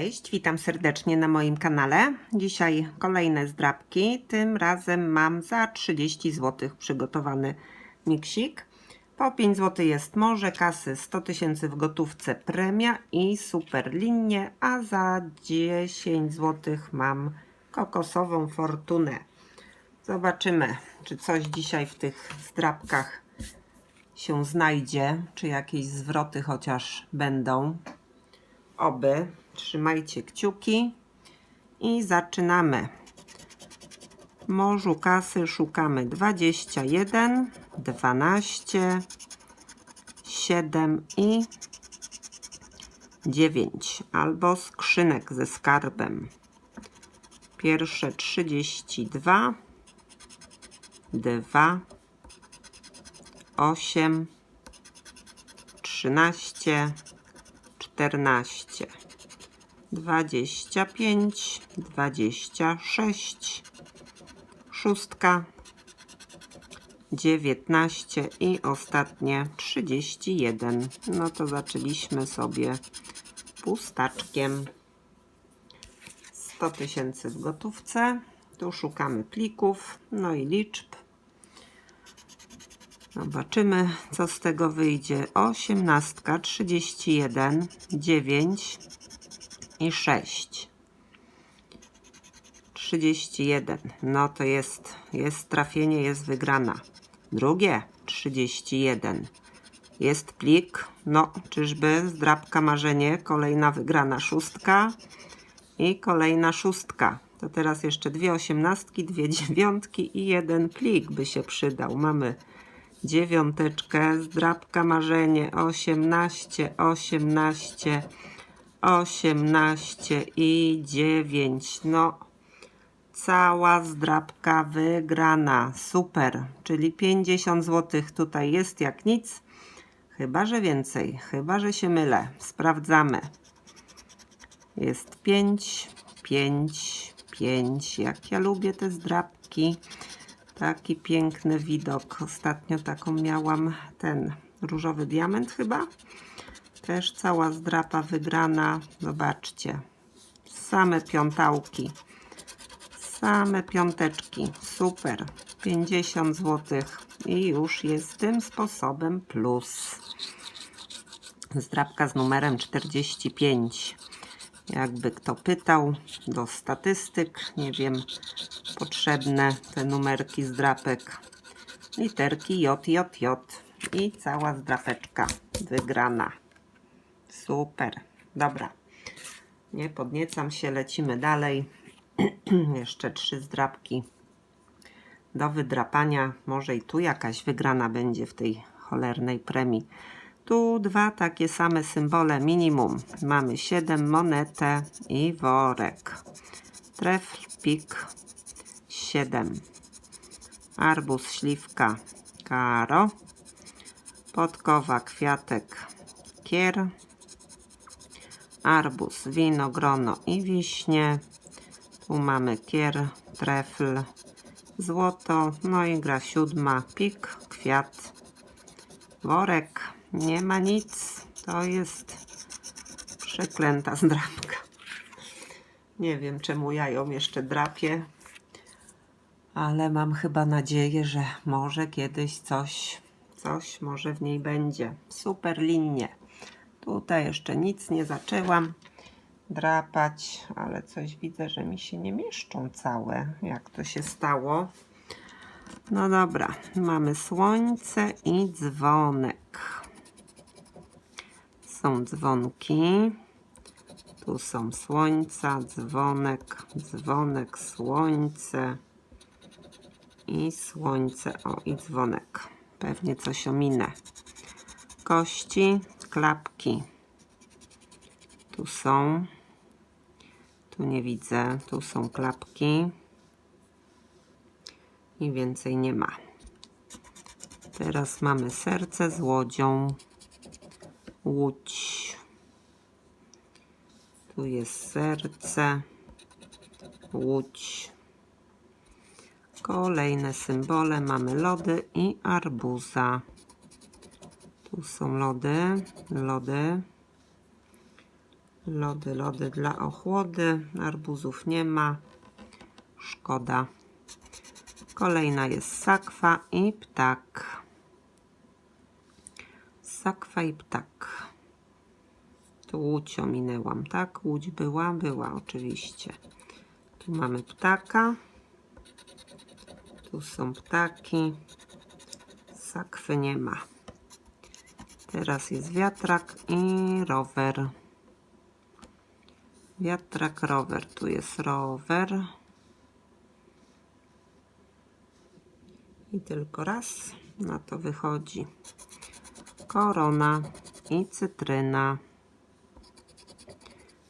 Cześć, witam serdecznie na moim kanale. Dzisiaj kolejne zdrabki. Tym razem mam za 30 zł przygotowany miksik. Po 5 zł jest morze, kasy 100 tysięcy w gotówce premia i super linie, a za 10 zł mam kokosową fortunę. Zobaczymy, czy coś dzisiaj w tych zdrabkach się znajdzie, czy jakieś zwroty chociaż będą. Oby. Trzymajcie kciuki i zaczynamy. Morzu kasy szukamy 21, 12, 7 i 9 albo skrzynek ze skarbem. Pierwsze 32, 2, 8, 13, 14, 25, 26, szóstka, 19 i ostatnie 31. No to zaczęliśmy sobie pustaczkiem. 100 tysięcy w gotówce. Tu szukamy plików, no i liczb. Zobaczymy, co z tego wyjdzie. 18, 31, 9 i 6. 31. No to jest, jest trafienie, jest wygrana. Drugie 31. Jest plik. No, czyżby zdrabka marzenie. Kolejna wygrana szóstka i kolejna szóstka. To teraz jeszcze dwie osiemnastki, dwie dziewiątki i jeden plik by się przydał. Mamy dziewiąteczkę, zdrabka marzenie, 18, 18, 18 i 9. No, cała zdrabka wygrana. Super, czyli 50 zł tutaj jest jak nic. Chyba, że więcej, chyba, że się mylę. Sprawdzamy. Jest 5, 5, 5. Jak ja lubię te zdrabki. Taki piękny widok. Ostatnio taką miałam ten różowy diament chyba. Też cała zdrapa wygrana. Zobaczcie. Same piątałki. Same piąteczki. Super. 50 zł. I już jest tym sposobem plus. Zdrapka z numerem 45. Jakby kto pytał, do statystyk, nie wiem, potrzebne te numerki zdrapek. Literki J, J, J. I cała zdrapeczka wygrana. Super. Dobra. Nie podniecam się, lecimy dalej. Jeszcze trzy zdrapki do wydrapania. Może i tu jakaś wygrana będzie w tej cholernej premii. Tu dwa takie same symbole minimum. Mamy 7 monetę i worek. Trefl, pik, 7. Arbuz, śliwka, karo. Podkowa, kwiatek, kier. Arbuz, wino, grono i wiśnie. Tu mamy kier, trefl, złoto. No i gra siódma, pik, kwiat, worek. Nie ma nic. To jest przeklęta zdrabka. Nie wiem, czemu ja ją jeszcze drapię, ale mam chyba nadzieję, że może kiedyś coś, coś może w niej będzie. Super linie. Tutaj jeszcze nic nie zaczęłam drapać, ale coś widzę, że mi się nie mieszczą całe. Jak to się stało? No dobra, mamy słońce i dzwonek. Są dzwonki. Tu są słońca, dzwonek, dzwonek, słońce i słońce. O, i dzwonek. Pewnie coś ominę. Kości, klapki. Tu są. Tu nie widzę. Tu są klapki. I więcej nie ma. Teraz mamy serce z łodzią. Łódź. Tu jest serce. Łódź. Kolejne symbole. Mamy lody i arbuza. Tu są lody. Lody. Lody, lody dla ochłody. Arbuzów nie ma. Szkoda. Kolejna jest sakwa i ptak. Sakwa i ptak. Tu łódź ominęłam, tak? Łódź była? Była oczywiście. Tu mamy ptaka. Tu są ptaki. Sakwy nie ma. Teraz jest wiatrak i rower. Wiatrak, rower. Tu jest rower. I tylko raz na to wychodzi. Korona i cytryna.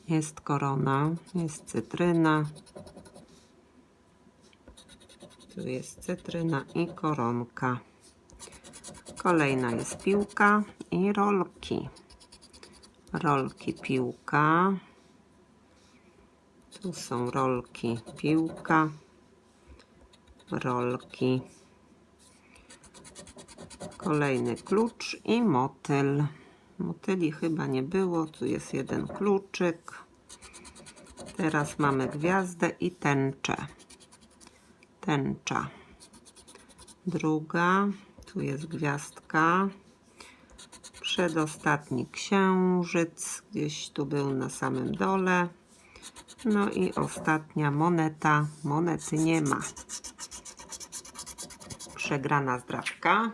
Jest korona, jest cytryna. Tu jest cytryna i koronka. Kolejna jest piłka i rolki. Rolki, piłka. Tu są rolki, piłka. Rolki. Kolejny klucz i motyl. Motyli chyba nie było. Tu jest jeden kluczyk. Teraz mamy gwiazdę i tęczę. Tęcza. Druga. Tu jest gwiazdka. Przedostatni księżyc. Gdzieś tu był na samym dole. No i ostatnia moneta. Monety nie ma. Przegrana zdrabka.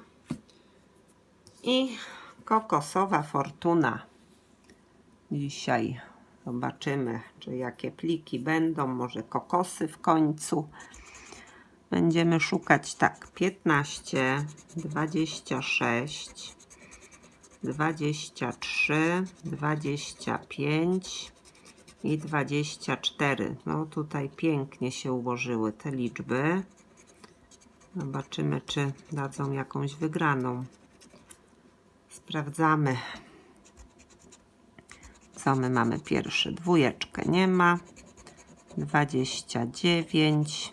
I kokosowa fortuna. Dzisiaj zobaczymy, czy jakie pliki będą. Może kokosy w końcu. Będziemy szukać tak. 15, 26, 23, 25 i 24. No tutaj pięknie się ułożyły te liczby. Zobaczymy, czy dadzą jakąś wygraną. Sprawdzamy. Co my mamy pierwszy? Dwójeczkę nie ma. 29,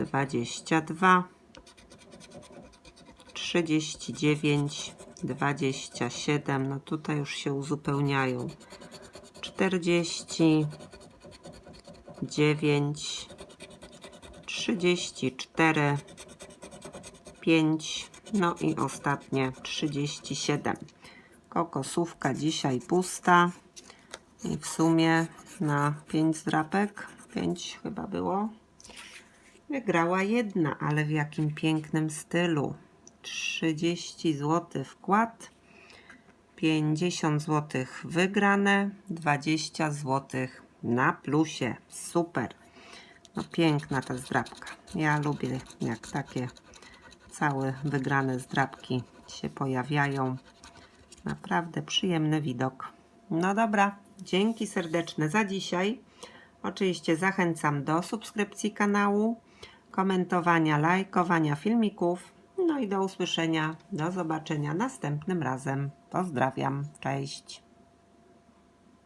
21, 22, 39, 27. No tutaj już się uzupełniają. 40, 9, 34, 5, no i ostatnie 37. Kokosówka dzisiaj pusta i w sumie na 5 zdrapek, 5 chyba było, wygrała jedna, ale w jakim pięknym stylu. 30 zł wkład, 50 zł wygrane, 20 zł na plusie. Super. No piękna ta zdrabka. Ja lubię jak takie całe wygrane zdrabki się pojawiają. Naprawdę przyjemny widok. No dobra, dzięki serdeczne za dzisiaj. Oczywiście zachęcam do subskrypcji kanału, komentowania, lajkowania filmików. No i do usłyszenia, do zobaczenia następnym razem. Pozdrawiam, cześć.